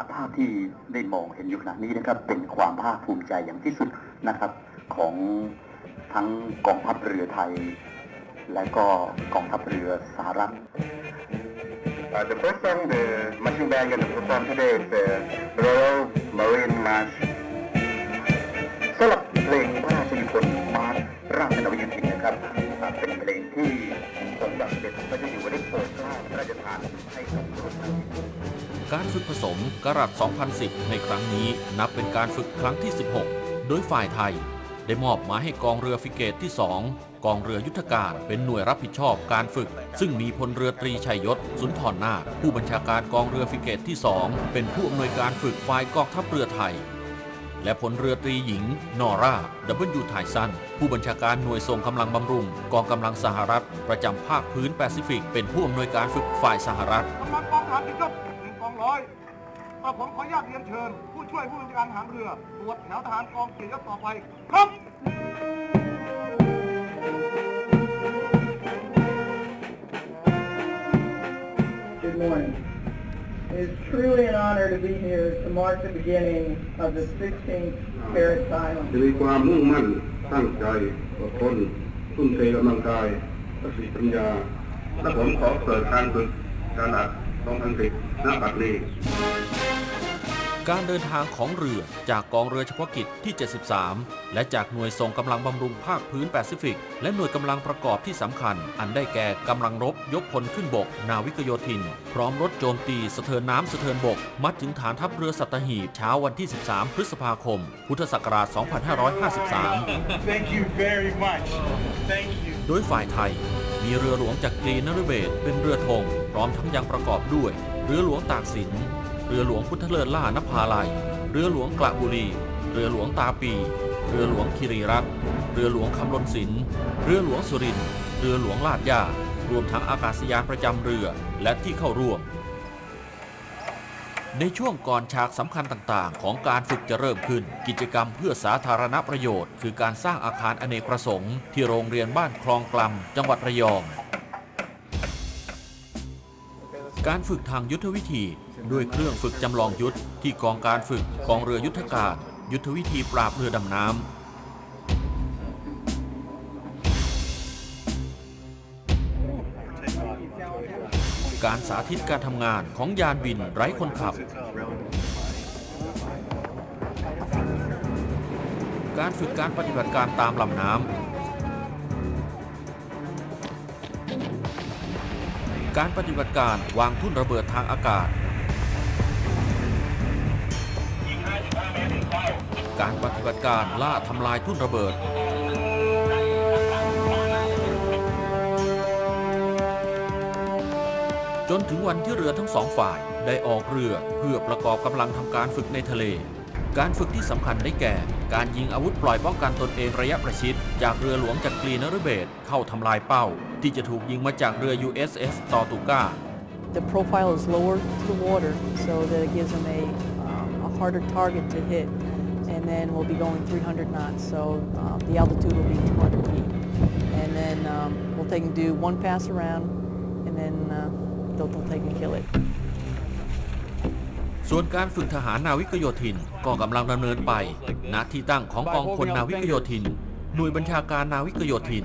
จากภาพที่ได้มองเห็นอยู่ขณะนี้นะครับ เป็นความภาคภูมิใจอย่างที่สุดนะครับ ของทั้งกองทัพเรือไทย และก็กองทัพเรือสหรัฐ Uh, the first song the marching band going to perform today is the Royal Marine March. สำหรับเพลงพระราชนิพนธ์มาร์ชราชนาวิกโยธินนะครับเป็นเพลงที่ องค์ดำเด็จพระเจ้าอยู่หัวได้โปรดเกล้าพระราชทานให้กับพระการฝึกผสมกรัต2010 ในครั้งนี้นับเป็นการฝึกครั้งที่ 16 โดยฝ่ายไทย ได้มอบหมายให้กองเรือฟิเกตที่ 2 กองเรือยุทธการเป็นหน่วยรับผิดชอบการฝึก ซึ่งมีพลเรือตรีชัยยศ สุนทรนาคผู้บัญชาการกองเรือฟิเกตที่ 2 เป็นผู้อำนวยการฝึกฝ่ายกองทัพเรือไทย และพลเรือตรีหญิง นอร่าดับเบิลยูไทสัน ผู้บัญชาการหน่วยส่งกำลังบำรุง กองกำลังสหรัฐ ประจำภาคพื้นแปซิฟิก เป็นผู้อำนวยการฝึกฝ่ายสหรัฐกำลังกองทหารติดยศหนึ่งกองร้อยก็ผมขออนุญาตเรียนเชิญ ผู้ช่วยผู้บัญชาการทหารเรือตรวจแถวทหารกองเกียรติยศต่อไป ครับ truly an honor to be here to mark the beginning of the 16th Parrot จะ Silence. มีความมุ่งมั่นตั้งใจอดทนทุ่มเทกำลังกายและสติปัญญาและผมขอเปิดการฝึกการอัด2010ณบัดนี้ การเดินทางของเรือจากกองเรือเฉพาะกิจที่ 73 และจากหน่วยส่งกำลังบำรุงภาคพื้นแปซิฟิก และหน่วยกำลังประกอบที่สำคัญ อันได้แก่กำลังรบยกพลขึ้นบก นาวิกโยธิน พร้อมรถโจมตีสะเทินน้ำสะเทินบก มัดถึงฐานทัพเรือสัตหีบเช้าวันที่ 13 พฤษภาคม พุทธศักราช 2553 Thank you very much Thank you โดยฝ่ายไทย มีเรือหลวงจากกรีนฤเบศเป็นเรือธงพร้อมทั้งยังประกอบด้วย เรือหลวงตากสิน เรือหลวงพุทธเลิศล่านภาลัย เรือหลวงกระบุรี เรือหลวงตาปี เรือหลวงคิรีรัตเรือหลวงคำลนสินเรือหลวงสุริน เรือหลวงลาดยารวมทั้งอากาศยานประจำเรือและที่เข้าร่วม ในช่วงก่อนฉากสำคัญต่างๆ ของการฝึกจะเริ่มขึ้น กิจกรรมเพื่อสาธารณประโยชน์ คือการสร้างอาคารอเนกประสงค์ที่โรงเรียนบ้านคลองกลำจังหวัดระยอง การฝึกทางยุทธวิธี ด้วยเครื่องฝึกจำลองยุทธที่กองการฝึกกองเรือยุทธการ ยุทธวิธีปราบเรือดำน้ำการสาธิตการทำงานของยานบินไร้คนขับ การฝึกการปฏิบัติการตามลำน้ำ การปฏิบัติการวางทุ่นระเบิดทางอากาศ การปฏิบัติการล่าทำลายทุ่นระเบิด จนถึงวันที่เรือทั้งสองฝ่ายได้ออกเรือเพื่อประกอบกำลังทำการฝึกในทะเล การฝึกที่สำคัญได้แก่ การยิงอาวุธปล่อยป้องกันตนเองระยะประชิด จากเรือหลวงจากกรีนฤเบศเข้าทำลายเป้า ที่จะถูกยิงมาจากเรือ USS ตอตูก้า The profile is lower to the water, so that it gives them a, a harder target to hit. And then we'll be going 300 knots, so um, the altitude will be 200 feet. And then um, we'll take and do one pass around, and then uh, they'll, they'll take and kill it. ส่วนการฝึกทหารนาวิกโยธินก็กำลังดำเนินไป ณที่ตั้งของกองพลนาวิกโยธิน หน่วยบัญชาการนาวิกโยธิน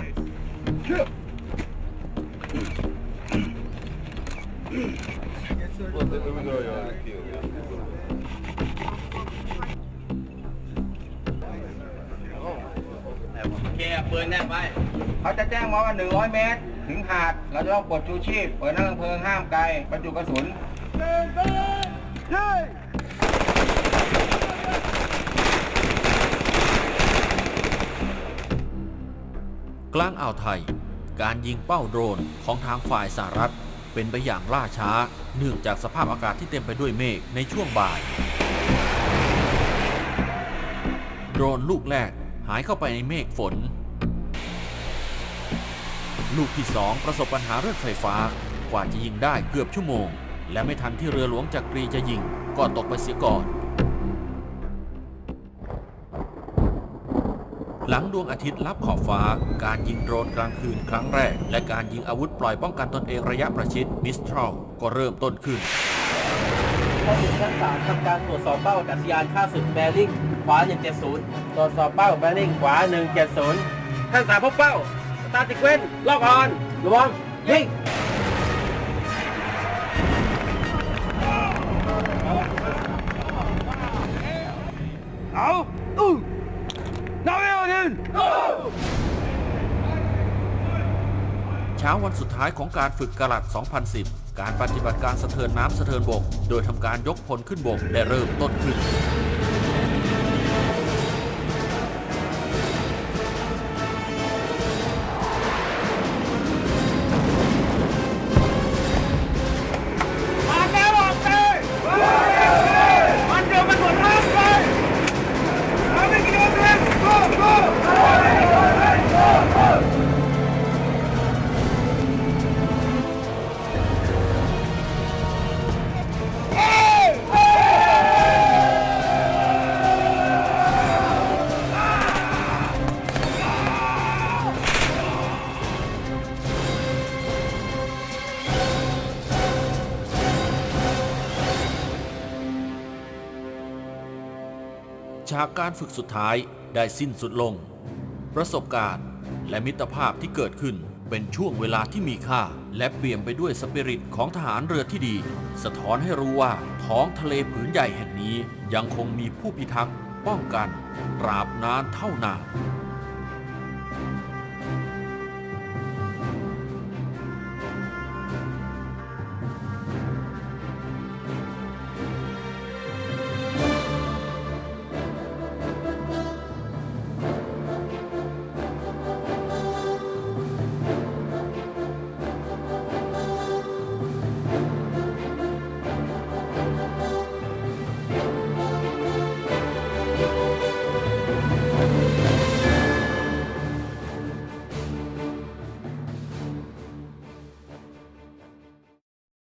แกปืนแน่ไปเขาจะแจ้งมาว่า 100 เมตร ถึงหาด เราจะต้องปลดชูชีพ เปิดน้ำเพลิงห้ามไกลบรรจุกระสุน กลางอ่าวไทย การยิงเป้าโดรนของทางฝ่ายสหรัฐ เป็นไปอย่างล่าช้า เนื่องจากสภาพอากาศที่เต็มไปด้วยเมฆในช่วงบ่าย โดรนลูกแรกหายเข้าไปในเมฆฝน ลูกที่สองประสบปัญหาเรื่องไฟฟ้ากว่าจะยิงได้เกือบชั่วโมง และไม่ทันที่เรือหลวงจักรีจะยิง ก็ตกไปเสียก่อน หลังดวงอาทิตย์ลับขอบฟ้า การยิงโดรนกลางคืนครั้งแรก และการยิงอาวุธปล่อยป้องกันตนเองระยะประชิดมิสทรัลก็เริ่มต้นขึ้นข้าถึงชั้นสามทำการตรวจสอบเป้าอากาศยานค่าศึกแบริ่งขวา 170 ตรวจสอบเป้าแบริ่งขวา 170 ท่านสามพบเป้าตาติเกวนลอกออนระวังยิง ช้าวันสุดท้ายของการฝึกกะลัด 2010 การปฏิบัติการสะเทินน้ำสะเทินบก โดยทำการยกพลขึ้นบกได้เริ่มต้นขึ้น ฉากการฝึกสุดท้ายได้สิ้นสุดลง ประสบการณ์และมิตรภาพที่เกิดขึ้นเป็นช่วงเวลาที่มีค่า และเปี่ยมไปด้วยสปิริตของทหารเรือที่ดี สะท้อนให้รู้ว่าท้องทะเลผืนใหญ่แห่งนี้ยังคงมีผู้พิทักษ์ป้องกันตราบนานเท่านาน